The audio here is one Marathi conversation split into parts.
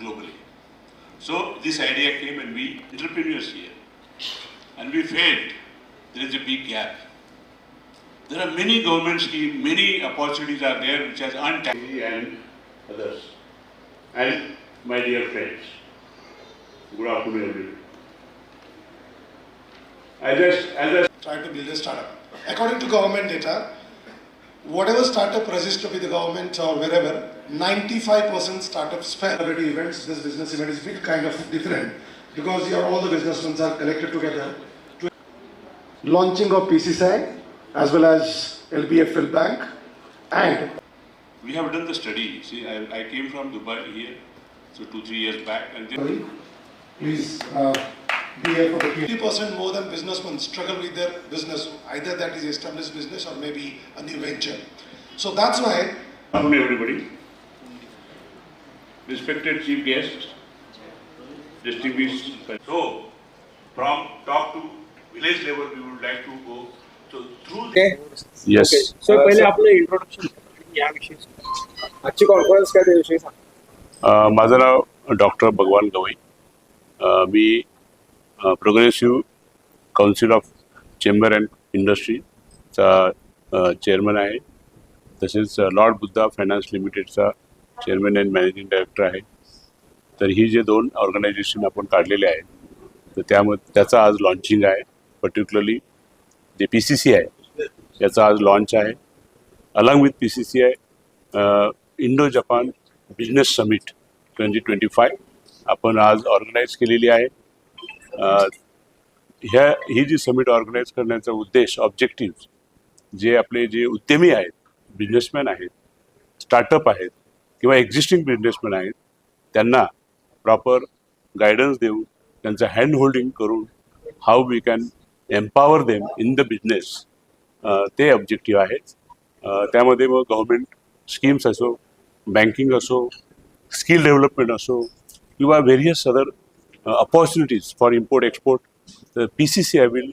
globally. So this idea came and we entrepreneurs here. And we failed. there is a big gap. There are many government schemes, many opportunities are there which has untapped and others. And my dear friends, good afternoon everyone. I just, as I try to build a startup. According to government data, whatever startup registered with the government or wherever, 95% startups fail. Celebrity events, this business event is a bit kind of different because here all the businessmen are collected together. to- Launching of PCSI as well as LBFL Bank and We have done the study. See, I, I came from Dubai here, so two, three years back, and then please uh, be here for the 50% more than businessmen struggle with their business. Either that is established business or maybe a new venture. So that's why Good afternoon, everybody. Respected chief guests, distinguished. So, from top to village level, we would like to go. So, through. Okay yes so पहिले आपलं इंट्रोडक्शन याविषयी आजची कॉन्फरन्स काय त्याविषयी सांग माझं नाव doctor Bhagwan Gavai a, me progressive council of chamber and इंडस्ट्रीचा chairman आहे. तसेच लॉर्ड बुद्धा फायनान्स लिमिटेडचा चेअरमन अँड मॅनेजिंग डायरेक्टर आहे. तर ही जे दोन ऑर्गनायझेशन आपण काढलेले आहेत तर त्यामध्ये त्याचं आज लॉन्चिंग आहे. Particularly J P C C आहे याचा आज लॉन्च आहे. Along with P C C I Indo Japan business summit twenty twenty five आपण आज ऑर्गनाईज केलेली आहे. ह्या ही जी समिट ऑर्गनाईज करण्याचा उद्देश ऑब्जेक्टिव्ह जे आपले जे उद्यमी आहेत बिझनेसमॅन आहेत स्टार्टअप आहेत किंवा एक्झिस्टिंग बिझनेसमॅन आहेत त्यांना प्रॉपर गायडन्स देऊन त्यांचं हँड होल्डिंग करून how we can empower them in the business ते ऑब्जेक्टिव्ह आहेत. त्यामध्ये मग गव्हर्मेंट स्कीम्स असो बँकिंग असो स्किल डेव्हलपमेंट असो किंवा various other opportunities for import export तर P C C I will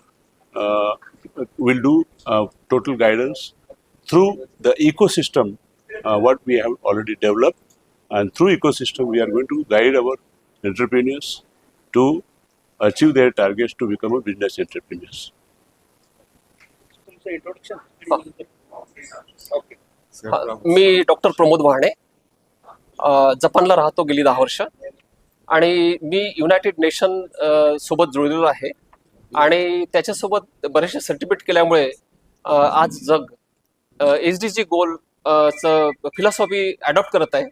will do total guidance through the ecosystem uh, what we have already developed and through ecosystem we are going to guide our entrepreneurs to achieve their targets to become a business entrepreneurs तुमचं इंट्रोडक्शन ओके मी डॉक्टर प्रमोद वाहणे अ, जपानला राहतो गेली दहा वर्ष आणि मी युनायटेड नेशन सोबत जुळलेलो आहे. आणि त्याच्यासोबत बरेचसे सर्टिफिकेट केल्यामुळे आज जग एच डी जी गोल चं फिलॉसॉफी अडॉप्ट करत आहे.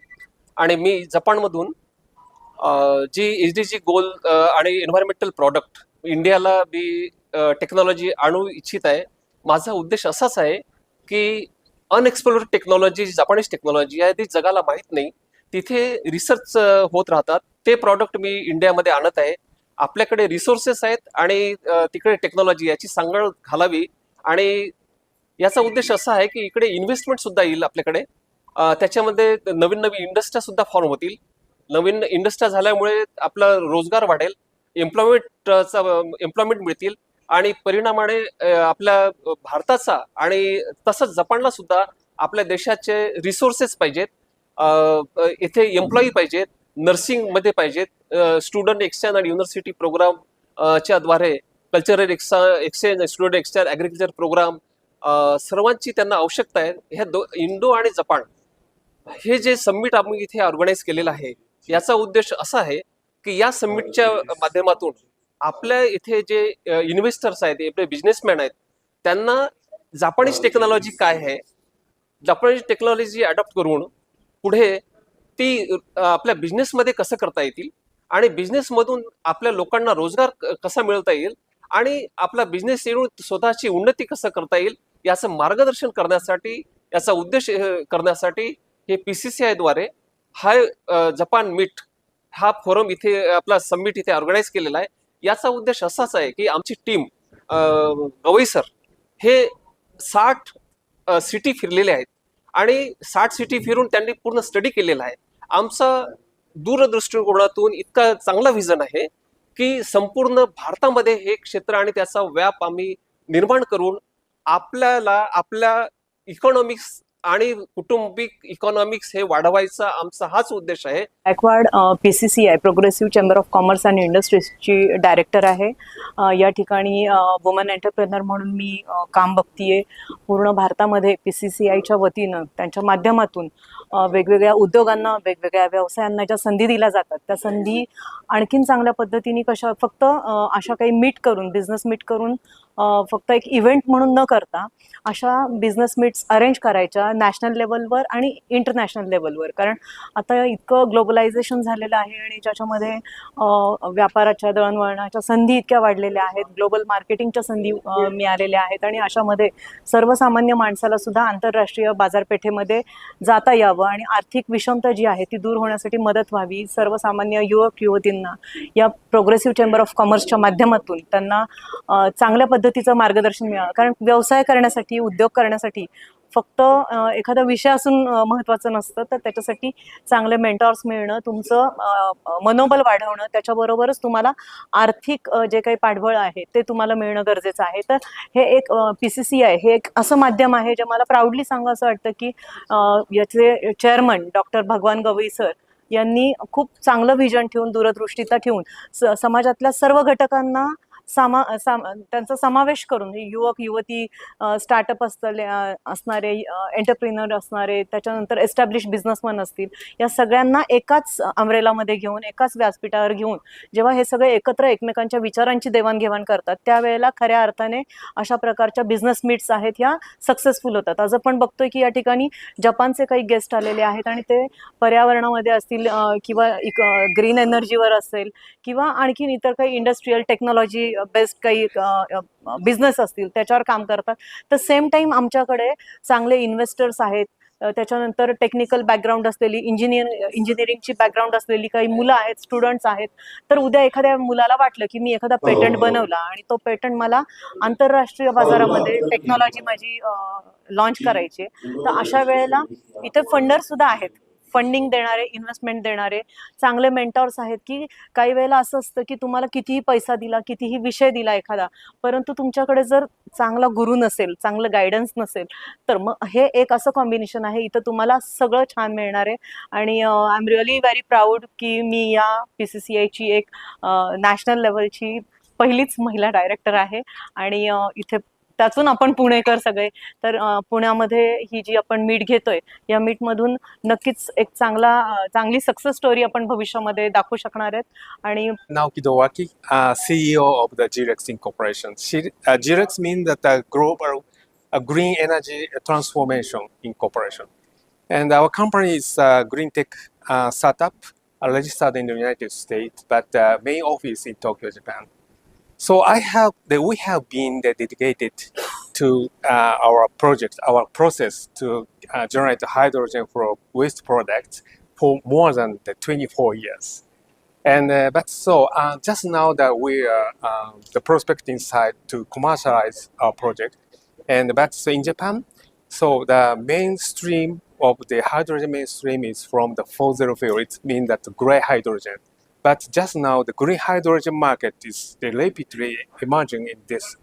आणि मी जपानमधून जी एच डी जी गोल आणि एन्व्हायरमेंटल प्रॉडक्ट इंडियाला मी टेक्नॉलॉजी आणू इच्छित आहे. माझा उद्देश असाच आहे की अनएक्सप्लोर्ड टेक्नॉलॉजी जी जपानीज टेक्नॉलॉजी आहे ती जगाला माहीत नाही तिथे रिसर्च होत राहतात. ते प्रॉडक्ट मी इंडियामध्ये आणत आहे. आपल्याकडे रिसोर्सेस आहेत आणि तिकडे टेक्नॉलॉजी याची सांगड घालावी. आणि याचा उद्देश असा आहे की इकडे इन्व्हेस्टमेंट सुद्धा येईल आपल्याकडे. त्याच्यामध्ये नवीन नवीन इंडस्ट्र्या सुद्धा फॉर्म होतील. नवीन इंडस्ट्र्या झाल्यामुळे आपला रोजगार वाढेल. एम्प्लॉयमेंटचा एम्प्लॉयमेंट मिळतील. आणि परिणामाने आपल्या भारताचा आणि तसंच जपानला सुद्धा आपल्या देशाचे रिसोर्सेस पाहिजेत. इथे एम्प्लॉई पाहिजेत नर्सिंगमध्ये पाहिजेत स्टुडंट एक्सचेंज आणि युनिव्हर्सिटी प्रोग्राम च्या द्वारे कल्चरल एक्सा exchange student exchange agriculture programme सर्वांची त्यांना आवश्यकता आहे. ह्या दो इंडो आणि जपान हे जे समिट आम्ही इथे ऑर्गनाईज केलेलं आहे याचा उद्देश असा आहे की या समिटच्या माध्यमातून आपल्या इथे जे इन्व्हेस्टर्स आहेत आपले बिझनेसमॅन आहेत त्यांना जापानीज टेक्नॉलॉजी काय आहे? जापानीज टेक्नॉलॉजी अडॉप्ट करून पुढे ती आपल्या बिझनेसमध्ये कसं करता येतील आणि बिझनेसमधून आपल्या लोकांना रोजगार क- कसा मिळवता येईल आणि आपला बिझनेस येऊन स्वतःची उन्नती कसं करता येईल याचं मार्गदर्शन करण्यासाठी याचा उद्देश करण्यासाठी हे पी सी सी आयद्वारे हाय जपान मीट हा फोरम इथे आपला समिट इथे ऑर्गनाईज केलेला आहे. याचा उद्देश असाच आहे की आमची टीम गवई सर हे साठ सिटी फिरलेले आहेत. आणि साठ सिटी फिरून त्यांनी पूर्ण स्टडी केलेला आहे. आमचा दूरदृष्टिकोनातून इतका चांगला विजन आहे की संपूर्ण भारतामध्ये हे क्षेत्र आणि त्याचा व्याप आम्ही निर्माण करून आपल्याला आपल्या इकॉनॉमिक्स आणि कुटुंबिक इकॉनॉमिक्स हे वाढवायचा आमचा हाच उद्देश आहे. Gaikwad P C C I progressive chamber of commerce and इंडस्ट्रीजची director आहे. या ठिकाणी वुमन एंटरप्रेनर म्हणून मी काम बघतीये. पूर्ण भारतामध्ये पी सी सी आयच्या वतीनं त्यांच्या माध्यमातून वेगवेगळ्या उद्योगांना वेगवेगळ्या व्यवसायांना ज्या संधी दिल्या जातात त्या संधी आणखीन चांगल्या पद्धतीने कशा फक्त अशा काही मीट करून बिझनेस मीट करून फक्त एक इव्हेंट म्हणून न करता अशा बिझनेस मीट्स अरेंज करायच्या नॅशनल लेवलवर आणि इंटरनॅशनल लेवलवर कारण आता इतकं ग्लोबलायझेशन झालेलं आहे आणि ज्याच्यामध्ये व्यापाराच्या दळणवळणाच्या संधी इतक्या वाढलेल्या आहेत ग्लोबल मार्केटिंगच्या संधी मिळालेल्या आहेत आणि अशामध्ये सर्वसामान्य माणसाला सुद्धा आंतरराष्ट्रीय बाजारपेठेमध्ये जाता यावं. आणि आर्थिक विषमता जी आहे ती दूर होण्यासाठी मदत व्हावी. सर्वसामान्य युवक युवतींना या प्रोग्रेसिव्ह चेंबर ऑफ कॉमर्सच्या माध्यमातून त्यांना चांगल्या पद्धतीचं मार्गदर्शन मिळावं. कारण व्यवसाय करण्यासाठी उद्योग करण्यासाठी फक्त एखादा विषय असून महत्वाचं महत्त्वाचं नसतं तर त्याच्यासाठी चांगले मेंटॉर्स मिळणं तुमचं मनोबल वाढवणं त्याच्याबरोबरच तुम्हाला आर्थिक जे काही पाठबळ आहे ते तुम्हाला मिळणं गरजेचं आहे. तर हे एक पी सी सी आय हे एक असं माध्यम आहे जे मला प्राऊडली सांगा असं वाटतं की याचे chairman doctor Bhagwan Gavai sir यांनी खूप चांगलं व्हिजन ठेवून दूरदृष्टीता ठेवून स समाजातल्या सर्व घटकांना सामा साम त्यांचा समावेश करून हे युवक युवती स्टार्टअप असतले असणारे एंटरप्रिनर असणारे त्याच्यानंतर एस्टॅब्लिश बिझनेसमॅन असतील या सगळ्यांना एकाच अमरेलामध्ये घेऊन एकाच व्यासपीठावर घेऊन जेव्हा हे सगळे एकत्र एकमेकांच्या विचारांची देवाणघेवाण करतात त्यावेळेला खऱ्या अर्थाने अशा प्रकारच्या बिझनेस मीट्स आहेत ह्या सक्सेसफुल होतात. आज आपण बघतोय की या ठिकाणी जपानचे काही गेस्ट आलेले आहेत आणि ते पर्यावरणामध्ये असतील किंवा इक ग्रीन एनर्जीवर असेल किंवा आणखीन इतर काही इंडस्ट्रीयल टेक्नॉलॉजी बेस्ड काही बिझनेस असतील त्याच्यावर काम करतात. तर सेम टाईम आमच्याकडे चांगले इन्व्हेस्टर्स आहेत. त्याच्यानंतर टेक्निकल बॅकग्राऊंड असलेली इंजिनियर इंजिनिअरिंगची बॅकग्राऊंड असलेली काही मुलं आहेत स्टुडंट्स आहेत. तर उद्या एखाद्या मुलाला वाटलं की मी एखादा पेटंट बनवला आणि तो पेटंट मला आंतरराष्ट्रीय बाजारामध्ये टेक्नॉलॉजी माझी लॉन्च करायची. तर अशा वेळेला इथे फंडर सुद्धा आहेत. फंडिंग देणारे इन्व्हेस्टमेंट देणारे चांगले मेंटॉर्स आहेत की काही वेळेला असं असतं की तुम्हाला कितीही पैसा दिला कितीही विषय दिला एखादा परंतु तुमच्याकडे जर चांगला गुरु नसेल चांगलं गायडन्स नसेल तर मग हे एक असं कॉम्बिनेशन आहे. इथं तुम्हाला सगळं छान मिळणार आहे. आणि I am really very proud की मी या पी सी सी आयची एक नॅशनल लेवलची पहिलीच महिला डायरेक्टर आहे. आणि इथे त्यातून आपण पुणेकर सगळे. तर पुण्यामध्ये ही जी आपण मीट घेतोय या मीट मधून नक्कीच एक चांगला चांगली सक्सेस स्टोरी आपण भविष्यामध्ये दाखवू शकणार आहेत. आणि नाव की की CEO of the Xerox in corporation Xerox mean the grow green energy transformation in corporation and our company is green tech startup registered in the United States, but the uh, main office in Tokyo, Japan. So I have, that we have been dedicated to uh, our project, our process to uh, generate hydrogen from waste products for more than the 24 years. And uh, but so uh, just now that we are uh, the prospecting side to commercialize our project, and so in Japan, so the mainstream of the hydrogen mainstream is from the fossil fuel. It means that the gray hydrogen. But just now, the green hydrogen market is rapidly emerging in this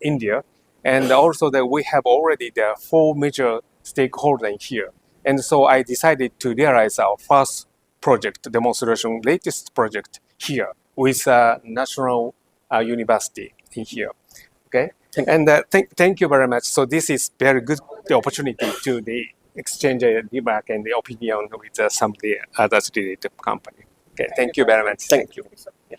India, and also that we have already the four major stakeholders here. And so I decided to realize our first project demonstration, latest project here with uh, National uh, University in here. Okay, and uh, thank thank you very much. So this is very good the opportunity to the exchange uh, feedback and the opinion with uh, some of the others related company. Okay, thank you very much. Thank you. Yeah.